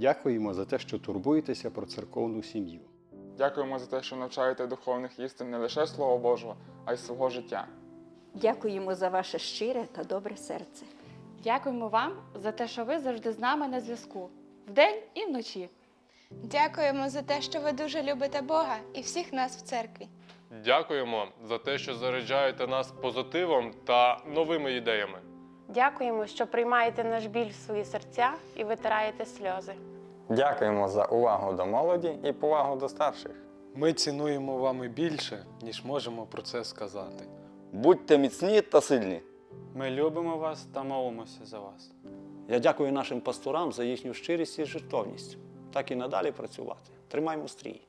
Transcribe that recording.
Дякуємо за те, що турбуєтеся про церковну сім'ю. Дякуємо за те, що навчаєте духовних істин не лише Слова Божого, а й свого життя. Дякуємо за ваше щире та добре серце. Дякуємо вам за те, що ви завжди з нами на зв'язку вдень і вночі. Дякуємо за те, що ви дуже любите Бога і всіх нас в церкві. Дякуємо за те, що заряджаєте нас позитивом та новими ідеями. Дякуємо, що приймаєте наш біль в свої серця і витираєте сльози. Дякуємо за увагу до молоді і повагу до старших. Ми цінуємо вами більше, ніж можемо про це сказати. Будьте міцні та сильні. Ми любимо вас та молимося за вас. Я дякую нашим пасторам за їхню щирість і жертовність. Так і надалі працювати. Тримаймо стрій.